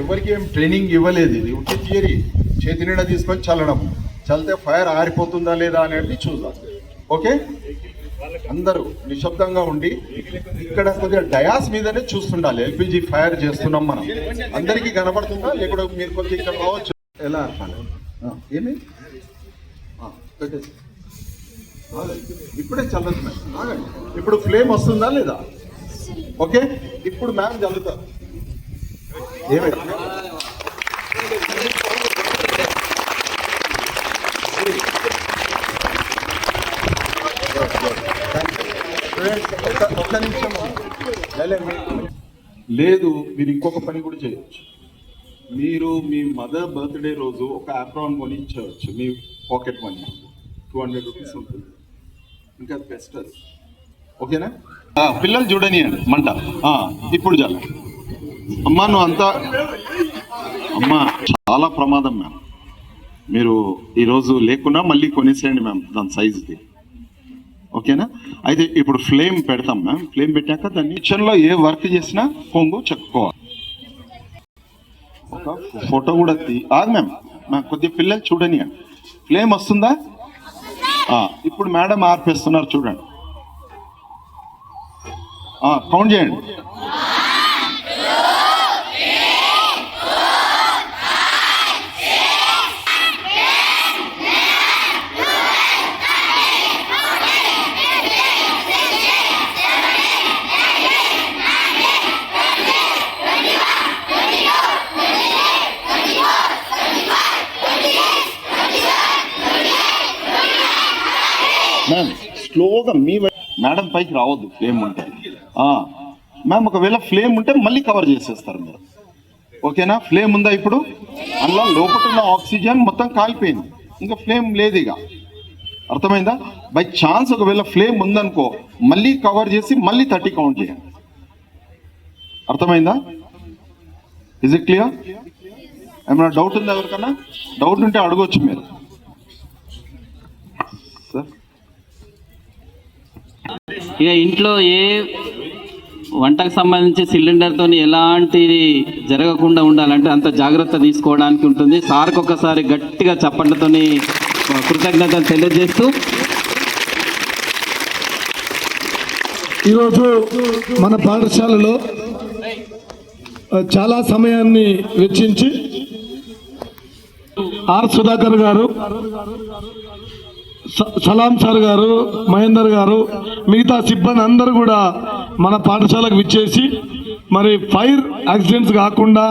ఎవరికి ఏం ట్రైనింగ్ ఇవ్వలేదు. ఇది ఉంటే థియరీ చేతి నిండా తీసుకొని చల్లడం. చల్లితే ఫైర్ ఆరిపోతుందా లేదా అనేది చూద్దాం. ఓకే? అందరూ నిశ్శబ్దంగా ఉండి ఇక్కడ కొద్దిగా డయాస్ మీదనే చూస్తుండాలి. ఎల్పిజి ఫైర్ చేస్తున్నాం మనం. అందరికీ కనబడుతుందా? లేకుండా మీరు కొద్దిగా ఇక్కడ రావచ్చు. ఎలా? ఆ, ఏమి? పెట్టేసి. ఇప్పుడే చల్లుతున్నాయి ఆగండి. ఇప్పుడు ఫ్లేమ్ వస్తుందా లేదా? ఓకే? ఇప్పుడు మ్యామ్ చల్లుతారు. లేదు మీరు ఇంకొక పని కూడా చేయొచ్చు. మీరు మీ మదర్ బర్త్డే రోజు ఒక ఆప్రాన్ కొని ఇచ్చేయచ్చు. మీ pocket money. Two hundred rupees ఉంటుంది. ఇంకా బెస్ట్ అది. ఓకేనా? పిల్లలు చూడనియండి. మంట. ఇప్పుడు చాలా. అమ్మా నువ్వు అంతా అమ్మా చాలా ప్రమాదం మ్యామ్ మీరు ఈరోజు లేకున్నా మళ్ళీ కొనేసేయండి మ్యామ్ దాని సైజుది ఓకేనా? అయితే ఇప్పుడు ఫ్లేమ్ పెడతాం మ్యామ్ ఫ్లేమ్ పెట్టాక దాన్ని కిచెన్లో ఏ వర్క్ చేసినా కొంగు చెప్పుకోవాలి ఒక ఫోటో కూడా తీ ఆగు మ్యామ్ మా కొద్దిగా పిల్లలు చూడని ఫ్లేమ్ వస్తుందా? ఇప్పుడు మేడం ఆర్పేస్తున్నారు చూడండి. కౌంట్ చేయండి. మ్యామ్ స్లోగా మీ మేడం పైకి రావద్దు ఫ్లేమ్ ఉంటే. మ్యామ్ ఒకవేళ ఫ్లేమ్ ఉంటే మళ్ళీ కవర్ చేసేస్తారు మీరు. ఓకేనా? ఫ్లేమ్ ఉందా ఇప్పుడు? అందులో లోపల ఉన్న ఆక్సిజన్ మొత్తం కాలిపోయింది. ఇంకా ఫ్లేమ్ లేదు ఇక. అర్థమైందా? బై ఛాన్స్ ఒకవేళ ఫ్లేమ్ ఉందనుకో మళ్ళీ కవర్ చేసి మళ్ళీ థర్టీ కౌంట్ చేయండి. అర్థమైందా? ఇజ్ ఇట్ క్లియర్ ఏమైనా డౌట్ ఉందా ఎవరికన్నా? డౌట్ ఉంటే అడగొచ్చు మీరు. ఇక ఇంట్లో ఏ వంటకు సంబంధించి సిలిండర్తో ఎలాంటిది జరగకుండా ఉండాలంటే అంత జాగ్రత్త తీసుకోవడానికి ఉంటుంది. సార్కి ఒకసారి గట్టిగా చప్పట్లతో కృతజ్ఞతలు తెలియజేస్తూ ఈరోజు మన పాఠశాలలో చాలా సమయాన్ని వెచ్చించి ఆర్ సుధాకర్ గారు సలాం సార్ గారు మహేందర్ గారు మిగతా సిబ్బంది అందరూ కూడా మన పాఠశాలకు విచ్చేసి మరి ఫైర్ యాక్సిడెంట్స్ కాకుండా